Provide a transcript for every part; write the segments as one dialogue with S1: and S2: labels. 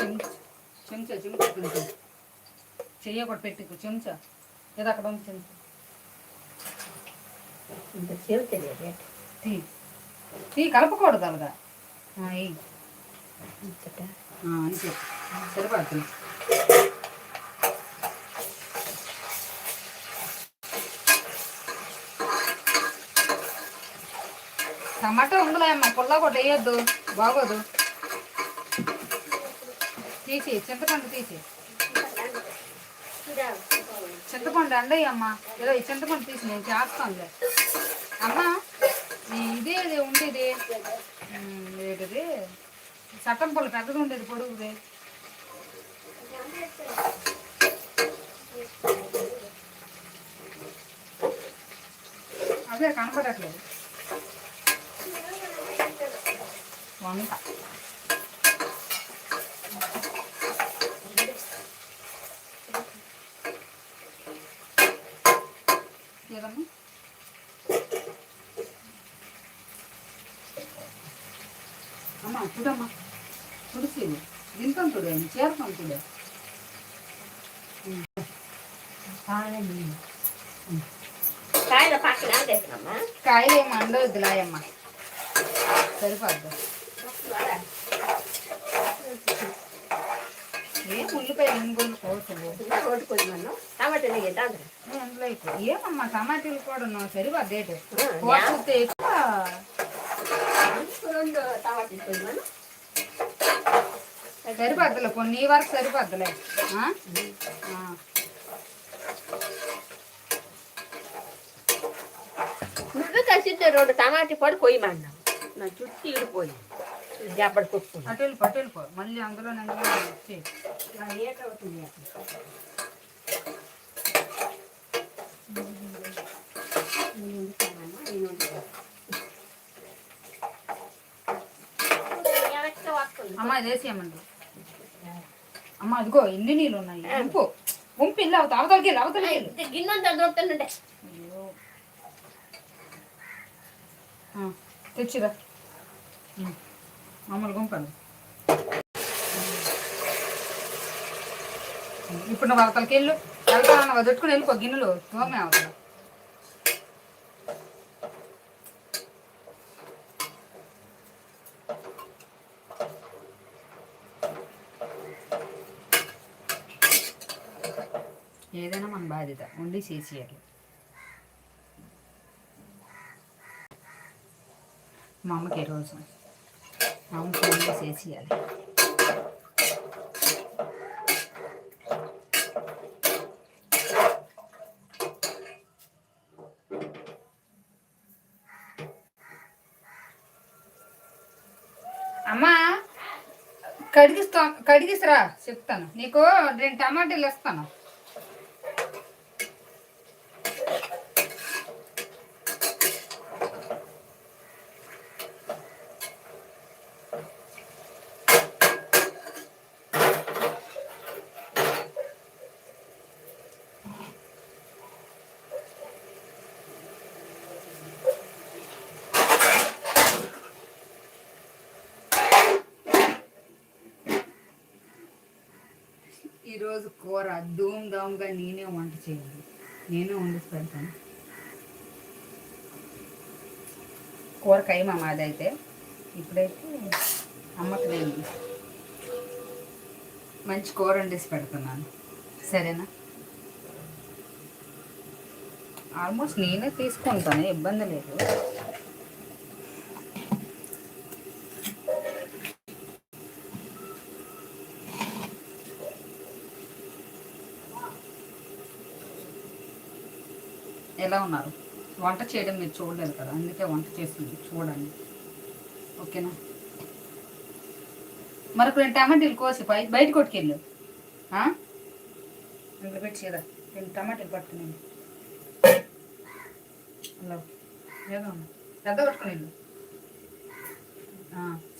S1: చెంచా చెంచా చెంచా కొంచెం. చెయ్యి ఒకటి పెట్టుకు చెంచా. ఏదో అక్కడ ఉంది చెంచా.
S2: ఇంత సేవ తెలియదు
S1: తీ. తీ కలపకూడదు అలాగా అంతే. సరిపడుతుంది. టమాటా ఉంగలేమ్మా పుల్ల కూడా వేయొద్దు బాగోదు. తీసి చింతపండు తీసి చింతపండు అండయ్యమ్మా ఏదో ఈ చింతపండు తీసి నేను చేస్తానులే అమ్మా ఈ ఇదే ఇది ఉండేది ఉమ్, ఏంటిది చట్టం పళ్ళు పెద్దగా ఉండేది పొడుగుది అదే కనపడట్లేదు వంట చూడు
S2: కాయల పక్కన వేసినమ్మా
S1: కాయలు ఏమి అండవద్దులాయమ్మ సరిపోద్దు. ఏం ఉల్లిపాయ ఇంగులు కోసలు
S2: రోడ్డు కొయ్యమన్నా టమాటా నెయ్యి అందరూ
S1: అందులో ఎక్కువ ఏమమ్మా టమాటీలు కూడా ఉన్నావు సరిపోద్ది ఏంటి? కోసలు ఎక్కువ.
S2: రెండు టమాటాలు కొయ్యమన్నా
S1: సరిపోద్దులే కొన్ని నీ వరకు సరిపోద్దులే.
S2: నువ్వు కలిసి రెండు టమాటా పొడి కొయ్యమన్నావు నా చుట్టూ ఈడిపోయి దెబ్బలు కొట్టుకున్నా
S1: అటు వెళ్ళిపో అటు వెళ్ళిపో. మళ్ళీ అందులో అందులో వచ్చి
S2: ఏటవుతుంది
S1: అమ్మ ఇది వేసేయమండి. అమ్మ అదిగో ఎన్ని నీళ్ళు ఉన్నాయి? ఉంపు ఉంపు ఇల్లు అవతల అవతలకి అవతలకి.
S2: గిన్నెంత
S1: తెచ్చిరా. మామూలు గుంపండి ఇప్పుడు నువ్వు అవతలకి వెళ్ళు. వెళ్తాను వదులుకుని వెళ్ళిపో గిన్నెలు తోమే అవతల. ఏదైనా మన బాధ్యత ఉండి చేసేయాలి. మా అమ్మకి ఈరోజు మా అమ్మకి ఉండి చేసేయాలి? అమ్మా కడిగిస్తా కడిగిస్తురా చెప్తాను. నీకు రెండు టమాటాలు ఇస్తాను ఈరోజు కూర ధూమ్ ధామ్గా నేనే వంట చేయాలి. నేనే వండి పెడతాను. కూర మా మాదైతే. ఇప్పుడైతే అమ్మకి నేను మంచి కూర వండేసి పెడుతున్నాను. సరేనా? ఆల్మోస్ట్ నేనే తీసుకుంటాను ఇబ్బంది లేదు. ఎలా ఉన్నారు? వంట చేయడం మీరు చూడలేదు కదా అందుకే వంట చేస్తుంది చూడండి. ఓకేనా? మరొక రెండు టమాటీలు కోసి బయ బయట కొట్టుకెళ్ళు. ఇంట్లో పెట్టి కదా రెండు టమాటీలు పట్టుకుని హలో ఏదో పెద్ద పట్టుకుని వెళ్ళు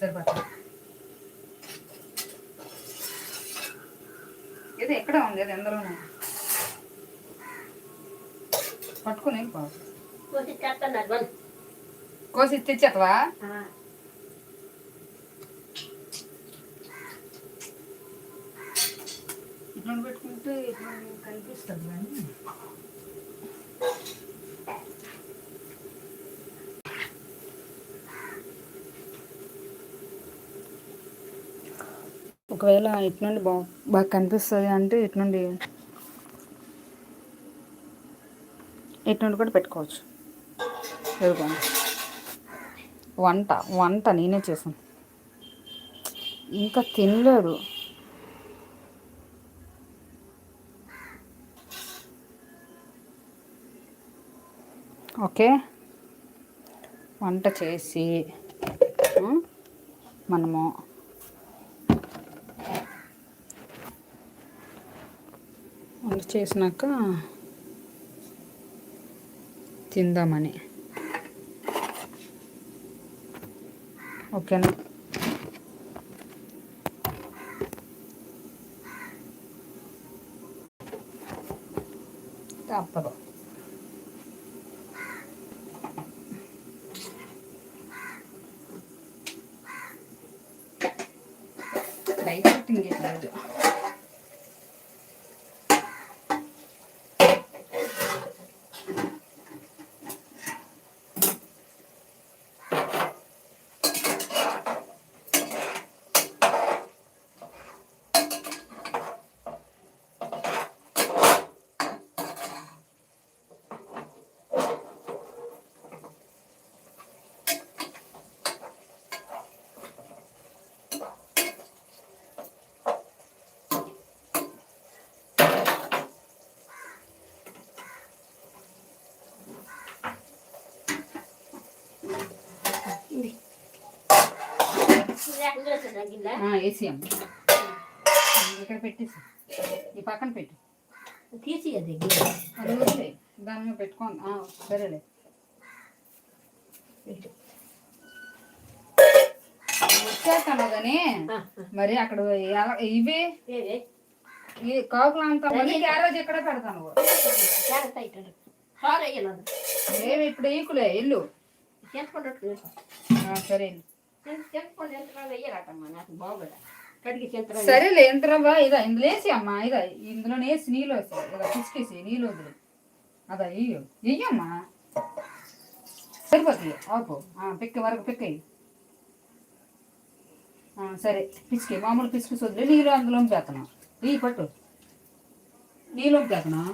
S1: సరిపోతుంది. ఏదో ఎక్కడ ఉంది అది ఎందరోనే పట్టుకుని వెళ్ళిపో
S2: కోసి
S1: తెచ్చేతవా ఇట్లా పెట్టుకుంటే ఇట్లా కనిపిస్తుంది కానీ. ఒకవేళ ఇటు నుండి బా బాగా కనిపిస్తుంది అంటే ఇటు నుండి ఇటు నుండి కూడా పెట్టుకోవచ్చు. ఎదుగుకోండి వంట వంట నేనే చేశాను. ఇంకా తినలేదు ఓకే. వంట చేసి మనము వంట చేసినాక తిందామని ఓకేనా తప్పదు డైజెస్టింగ్ లేదు అమ్మ. ఇక్కడ పెట్టేసి ఈ పక్కన పెట్టు.
S2: తీసి అది
S1: దాని మీద పెట్టుకోండి సరేలే. వచ్చేస్తాను కానీ మరి అక్కడ ఇవి. ఈ కాకులు అంతా మళ్ళీ గ్యారేజ్ ఎక్కడ పెడతాను ఏమి ఇప్పుడు ఈకులే ఇల్లు. సరే ఇల్లు. సరేలే ఎంత రవ్వ? ఇదా ఇందులో వేసి అమ్మా ఇదా ఇందులో వేసి నీళ్ళు వేసి ఇలా పిసికేసి నీళ్ళు వదిలి అదా ఇయ్యు. ఇయ్యమ్మా సరిపోతుంది ఆపు. ఆ, పిక్క వరకు పిక్క ఇయ్యి. ఆ, సరే పిసికి మామూలు పిసికి వదిలి నీళ్ళు అందులో పెత్తనం ఈ పట్టు. నీళ్ళు పెత్తనం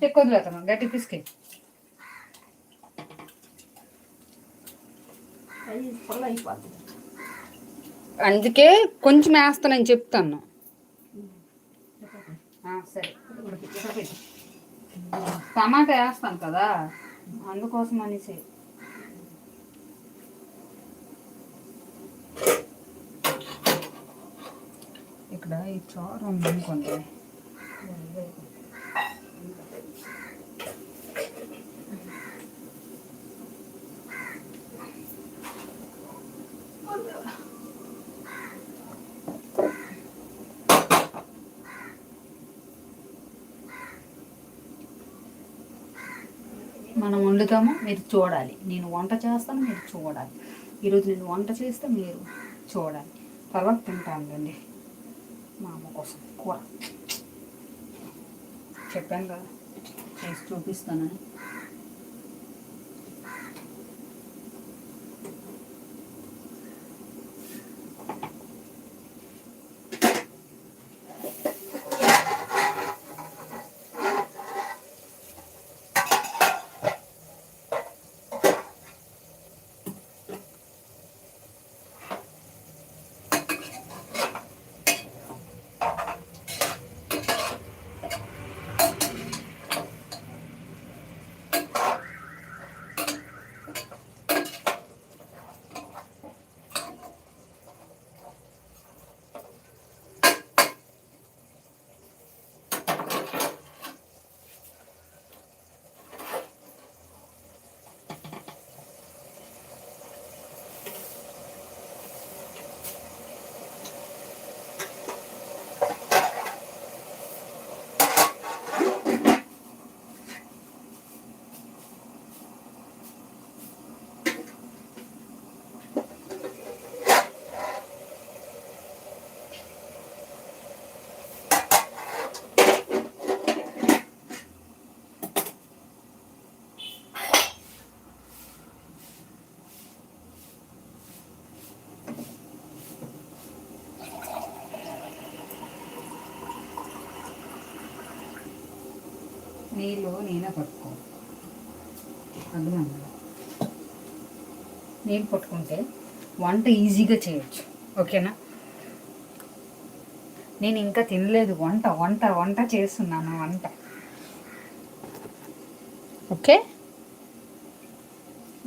S1: పిక్క వదిలేతనం గట్టి పిసికి
S2: అది పొల్ల అయిపోతుంది
S1: అందుకే కొంచెం వేస్తానని చెప్తాను. సరే. టమాటా వేస్తాను కదా అందుకోసం అనేసి. ఇక్కడ ఈ చారు ఉంది అనుకోండి మనం వండుతాము మీరు చూడాలి. నేను వంట చేస్తాను మీరు చూడాలి. ఈరోజు నేను వంట చేస్తే మీరు చూడాలి. తర్వాత తింటానులేండి. మా అమ్మ కోసం కూర. చెప్పాను కదా చేసి చూపిస్తానని. నీళ్ళు నేనే పట్టుకో. అర్థమైంది నీళ్ళు పట్టుకుంటే వంట ఈజీగా చేయొచ్చు. ఓకేనా? నేను ఇంకా తినలేదు. వంట వంట వంట చేస్తున్నాను వంట. ఓకే?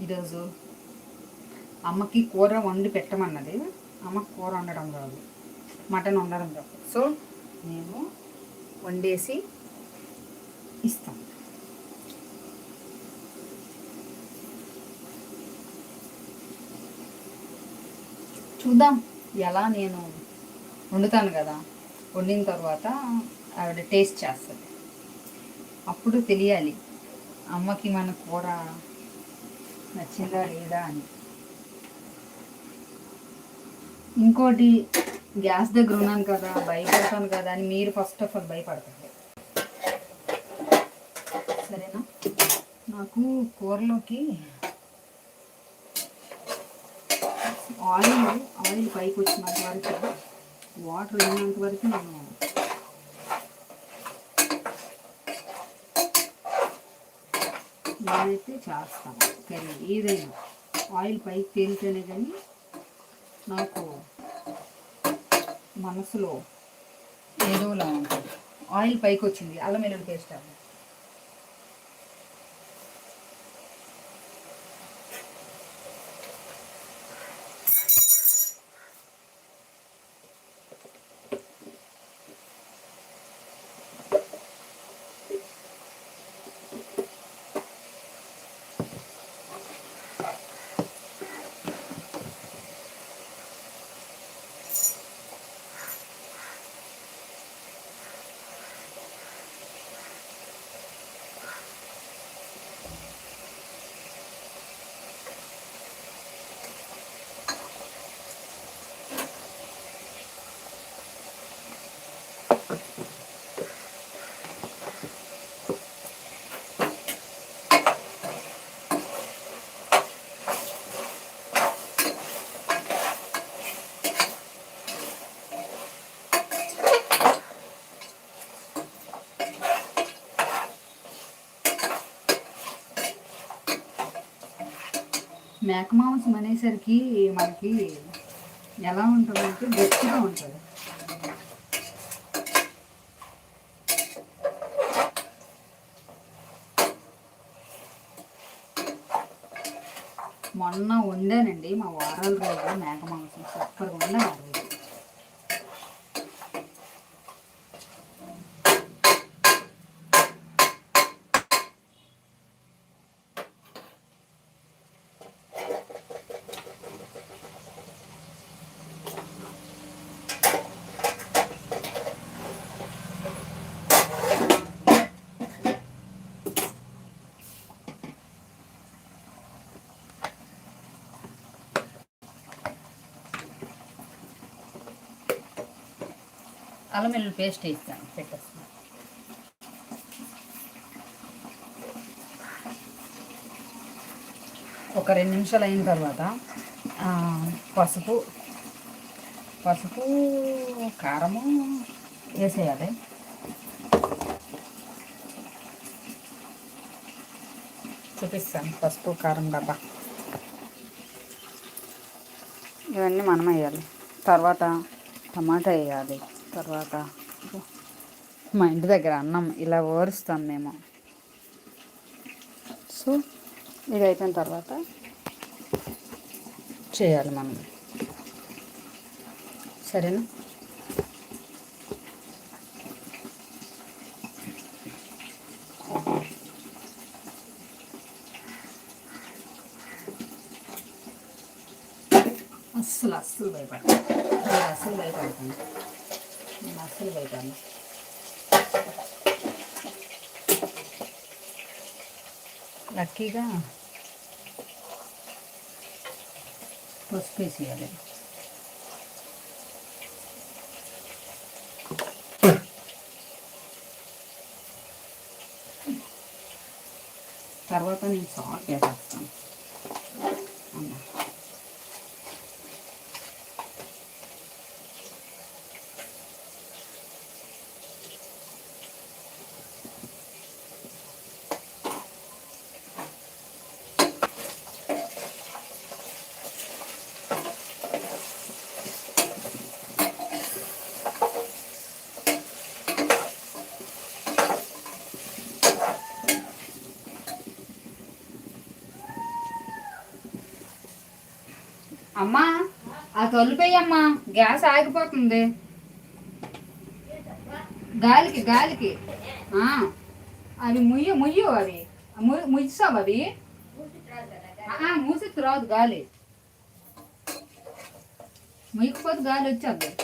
S1: ఈరోజు అమ్మకి కూర వండి పెట్టమన్నది. అమ్మకి కూర వండడం రాదు మటన్ వండడం రాదు సో నేను వండేసి ఇస్తాం. చూద్దాం ఎలా నేను వండుతాను కదా. వండిన తర్వాత ఆవిడ టేస్ట్ చేస్తుంది. అప్పుడు తెలియాలి అమ్మకి మన కూర నచ్చిందా లేదా అని. ఇంకోటి గ్యాస్ దగ్గర ఉన్నాను కదా భయపడతాను కదా అని మీరు ఫస్ట్ ఆఫ్ ఆల్ భయపడతారు సరేనా నాకు కూరలోకి ఆయిల్ ఆయిల్ పైకి వచ్చినంత వరకు వాటర్ ఉన్నంత వరకు నేను నేనైతే చేస్తాను కర్రీ. ఏదైనా ఆయిల్ పైకి తేలితేనే కానీ నాకు మనసులో ఏదోలా ఉంటుంది. ఆయిల్ పైకి వచ్చింది అల్లం వెల్లుల్లి పేస్ట్ అవ్వాలి. మేక మాంసం అనేసరికి మనకి ఎలా ఉంటుందంటే గట్టిగా ఉంటుంది. మొన్న వండానండి మా వారాల రోజు మేక మాంసం సూపర్గా వండాను. అల్లం వెల్లుల్లి పేస్ట్ వేస్తాను పెట్టేస్తాను. ఒక రెండు నిమిషాలు అయిన తర్వాత పసుపు పసుపు కారము వేసేయాలి. చూపిస్తాను పసుపు కారం డబ్బా ఇవన్నీ మనం వేయాలి. తర్వాత టమాటా వేయాలి. తర్వాత మా ఇంటి దగ్గర అన్నం ఇలా ఓరుస్తాం మేము. సో ఇది అయిపోయిన తర్వాత చేయాలి మనం. సరేనా? అస్సలు అస్సలు భయపడతాను అస్సలు భయపడతాను భయపడను లక్కీగా పసుపు వేసేయాలి. తర్వాత నేను సాల్ట్ వేసేస్తాను అమ్మా అమ్మా ఆ గ్యాస్ ఆగిపోతుంది. గాలికి గాలికి. ఆ, అవి ముయ్య ముయ్యు అవి. ముయ్యిస్తావు అవి. మూసి రాదు గాలి. ముయ్యకపోతే గాలి వచ్చేది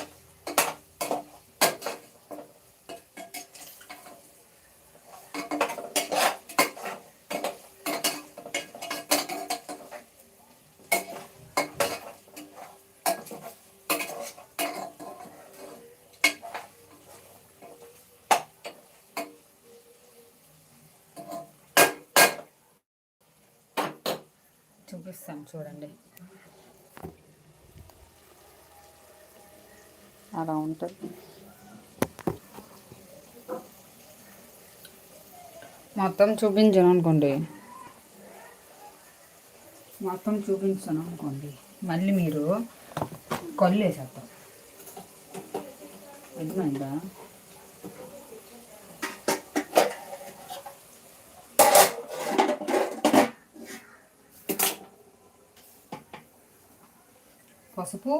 S1: చూపిస్తాను చూడండి. అలా ఉంటుంది. మొత్తం చూపించాను అనుకోండి. మొత్తం చూపించాను అనుకోండి. మళ్ళీ మీరు కళ్ళు వేసేస్తారు అర్థమైందా? పసుపు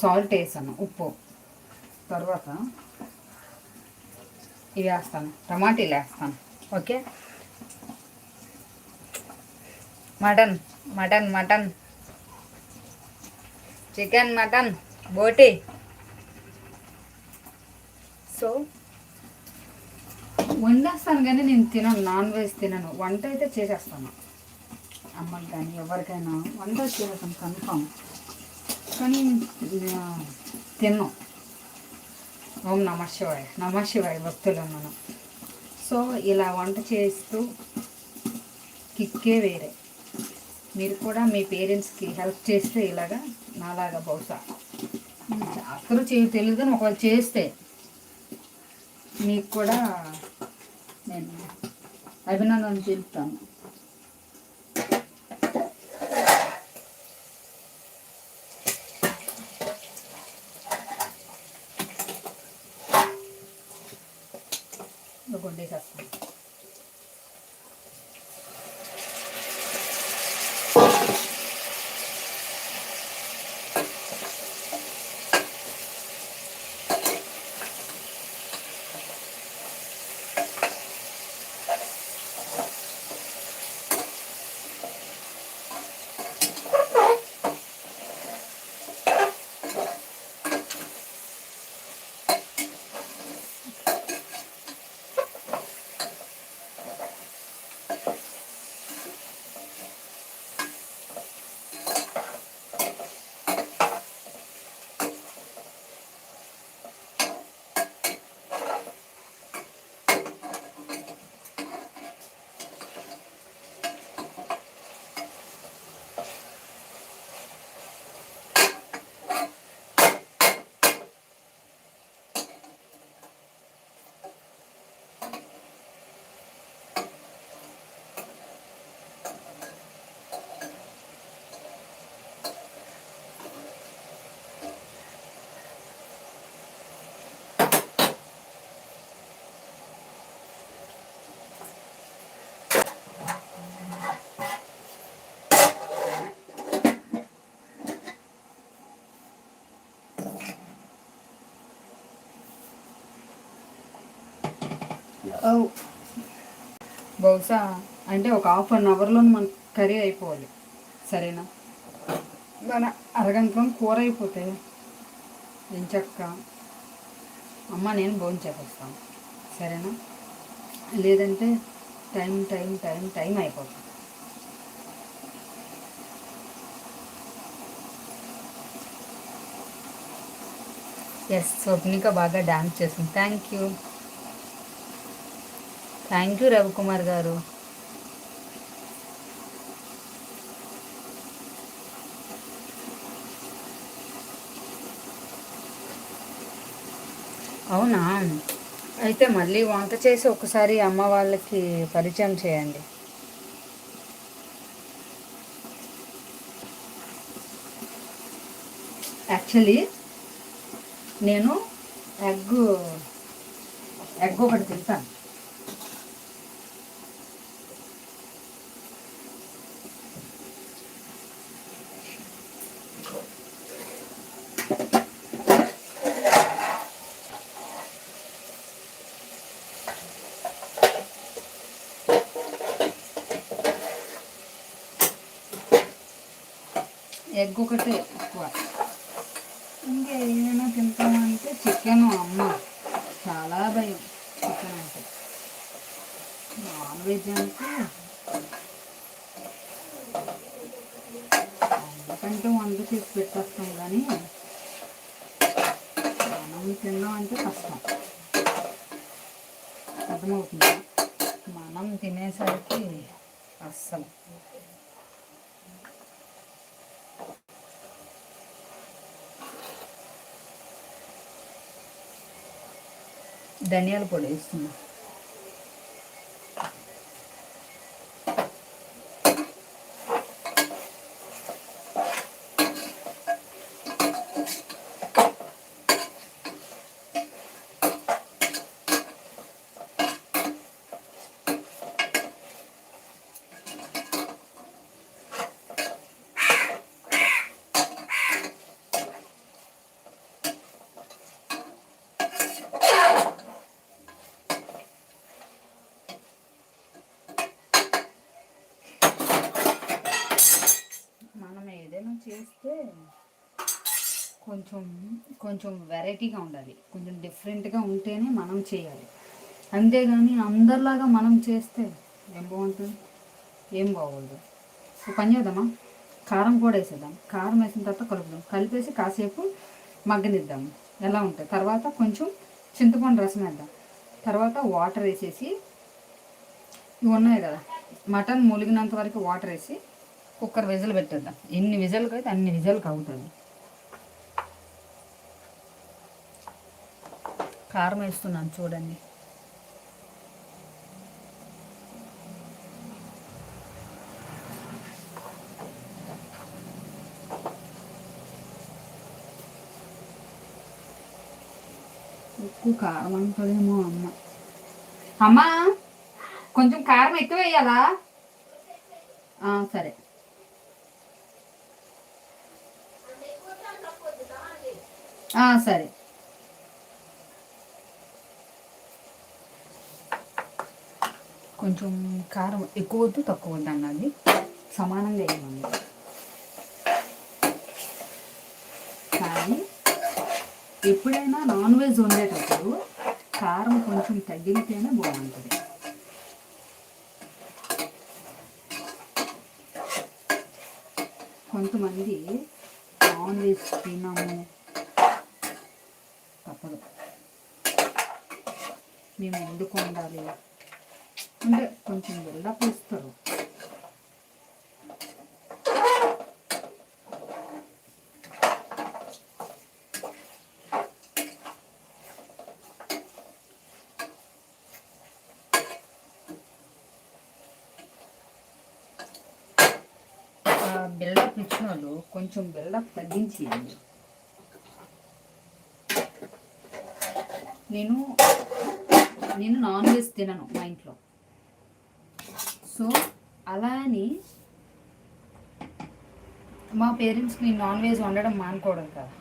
S1: సాల్ట్ వేసాను ఉప్పు. తర్వాత ఇవి వేస్తాను టమాటీలు వేస్తాను okay? Mutton mutton mutton. Chicken mutton బోటి. సో వండేస్తాను కానీ నేను తినను నాన్ వెజ్ తినను వంట అయితే చేసేస్తాను. అమ్మకి కానీ ఎవరికైనా వంట చేస్తాను కన్ఫామ్. కానీ తిన్నాం. ఓం నమ శివాయ. నమ శివాయ భక్తులు మనం. సో ఇలా వంట చేస్తూ కిక్కే వేరే. మీరు కూడా మీ పేరెంట్స్కి హెల్ప్ చేస్తే ఇలాగా నాలాగా బహుశా. అసలు చేయ తెలియదు కానీ ఒకవేళ చేస్తే మీకు కూడా నేను అభినందన చెప్తాను Oh. బహుశా అంటే ఒక హాఫ్ అన్ అవర్లో మన కర్రీ అయిపోవాలి. సరేనా? మన అరగంటలో కూర అయిపోతే ఎంచక్క అమ్మ నేను భోజనం చేపిస్తాను. సరేనా? లేదంటే టైం టైం టైం టైం అయిపోతుంది. ఎస్ స్వప్నిక బాగా డ్యాన్స్ చేసింది. Thank you thank you Ravikumar గారు. అవునా? అయితే మళ్ళీ వంట చేసి ఒకసారి అమ్మ వాళ్ళకి పరిచయం చేయండి. యాక్చువల్లీ నేను ఎగ్ ఎగ్ ఒకటి తింటాను. ఇంకొకటి ఎక్కువ. ఇంకా ఏమైనా తింటామంటే చికెన్ అమ్మ. చాలా భయం చికెన్ అంటే. నాన్ వెజ్ అంటే అందుకంటే వంట చేసి పెట్టేస్తాం కానీ మనం తినడం అంటే కష్టం. అర్థమవుతుంది? మనం తినేసరికి అస్సలు ధనియాల పొడి వేస్తున్నా మనం ఏదైనా చేస్తే కొంచెం కొంచెం వెరైటీగా ఉండాలి. కొంచెం డిఫరెంట్గా ఉంటేనే మనం చేయాలి. అంతేగాని అందరిలాగా మనం చేస్తే ఏం బాగుంటుంది? ఏం బాగోదు. పని చేద్దామా? కారం కూడా వేసేద్దాం. కారం వేసిన తర్వాత కలుపుదాం. కలిపేసి కాసేపు మగ్గనిద్దాము ఎలా ఉంటుంది తర్వాత కొంచెం చింతపండు రసం వేద్దాం. తర్వాత వాటర్ వేసేసి ఇవి ఉన్నాయి కదా మటన్ ములిగినంత వరకు వాటర్ వేసి కుక్కర్ విజల్ పెట్టేద్దాం. ఎన్ని విజల్కి అయితే అన్ని విజల్కి అవుతుంది. కారం వేస్తున్నాను చూడండి. ఉప్పు కారం అంటదేమో అమ్మ. అమ్మా కొంచెం కారం ఎక్కువ వేయాలా? సరే. సరే. కొంచెం కారం ఎక్కువ వద్దు తక్కువ వద్దు అన్నది. సమానంగా వేయమండి. కానీ ఎప్పుడైనా నాన్ వెజ్ వండేటప్పుడు కారం కొంచెం తగ్గితేనే బాగుంటుంది. కొంతమంది నాన్ వెజ్ తిన్నాము తప్పదు మేము ఎందుకు ఉండాలి? అంటే కొంచెం బిల్డప్ ఇస్తారు. బిల్డప్ ఇచ్చిన వాళ్ళు కొంచెం బిల్డప్ తగ్గించి నేను నేను నాన్ వెజ్ తినను మా ఇంట్లో. సో అలా అని మా పేరెంట్స్కి నేను నాన్ వెజ్ వండడం మానుకోవడం కదా.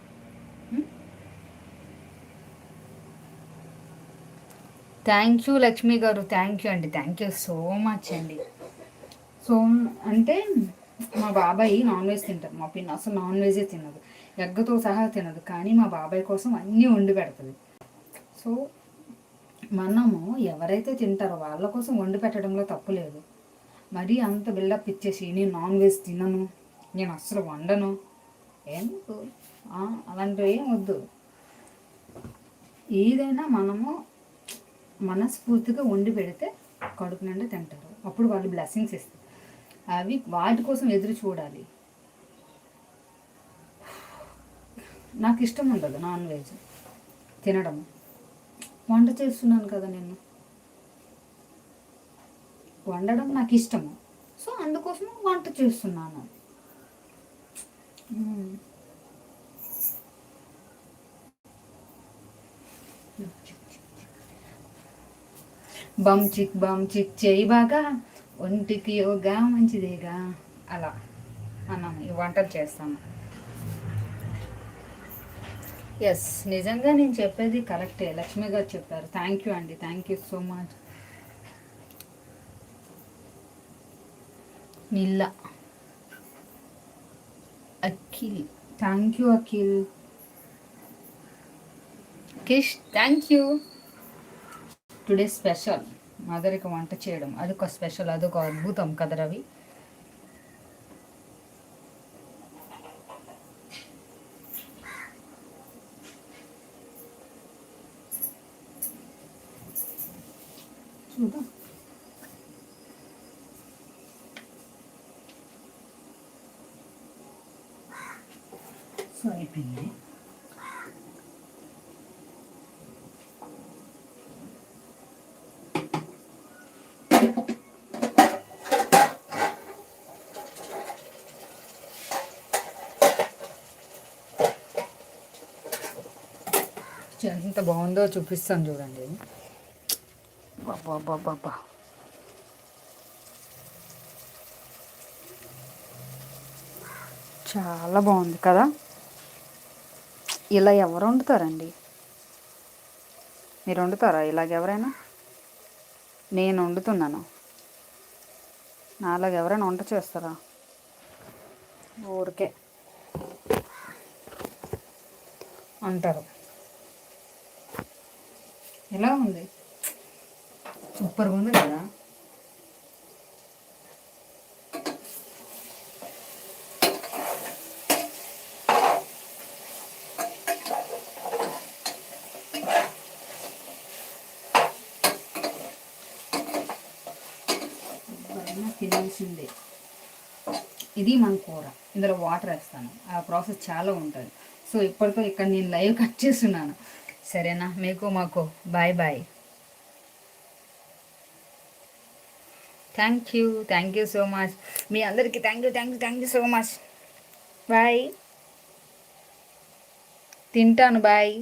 S1: థ్యాంక్ యూ లక్ష్మి గారు. థ్యాంక్ యూ అండి. థ్యాంక్ యూ సో మచ్ అండి. సో అంటే మా బాబాయ్ నాన్ వెజ్ తింటారు. మా పిన్న అసలు నాన్ వెజే తినదు. ఎగ్గతో సహా తినదు. కానీ మా బాబాయ్ కోసం అన్నీ వండి పెడుతుంది. సో మనము ఎవరైతే తింటారో వాళ్ళ కోసం వండి పెట్టడంలో తప్పు లేదు. మరీ అంత బిల్డప్ ఇచ్చేసి నేను నాన్ వెజ్ తినను నేను అస్సలు వండను. ఎందుకు? అలాంటివి ఏం వద్దు. ఏదైనా మనము మనస్ఫూర్తిగా వండి పెడితే కడుపు నిండా తింటారు. అప్పుడు వాళ్ళు బ్లెస్సింగ్స్ ఇస్తారు. అవి వాటి కోసం ఎదురు చూడాలి. నాకు ఇష్టం ఉండదు నాన్ వెజ్ తినడం వంట చేస్తున్నాను కదా నేను వండడం నాకు ఇష్టము. సో అందుకోసం వంట చేస్తున్నాను. బమ్ చిక్ బమ్ చిక్ చేయి బాగా. ఒంటికి యోగా మంచిదేగా. అలా. మనం ఈ వంటలు చేస్తాము ఎస్ నిజంగా నేను చెప్పేది కరెక్టే. లక్ష్మి గారు చెప్పారు. థ్యాంక్ యూ అండి. థ్యాంక్ యూ సో మచ్ నిల్ల Akhil. Thank you Akhil. కిష్ thank you today special మదరికి వంట చేయడం. అదొక స్పెషల్ అదొక అద్భుతం కదా రవి. చూద్దాం సో అయిపోయింది ఎంత బాగుందో చూపిస్తాను చూడండి బాబా బాబా బాబా చాలా బాగుంది కదా? ఇలా ఎవరు వండుతారండి? మీరు వండుతారా? ఇలాగ ఎవరైనా? నేను వండుతున్నాను. నాలాగ ఎవరైనా వంట చేస్తారా? ఊరికే. అంటారు. ఎలా ఉంది? సూపర్గా ఉంది కదా? తినాల్సిందే ఇది మన కూర. ఇందులో వాటర్ వేస్తాను. ఆ ప్రాసెస్ చాలా ఉంటుంది. సో ఇప్పటితో ఇక్కడ నేను లైవ్ కట్ చేస్తున్నాను. సరేనా? మీకు మాకు bye bye thank you thank you so much మీ అందరికీ thank you thank you thank you so much bye తింటాను బాయ్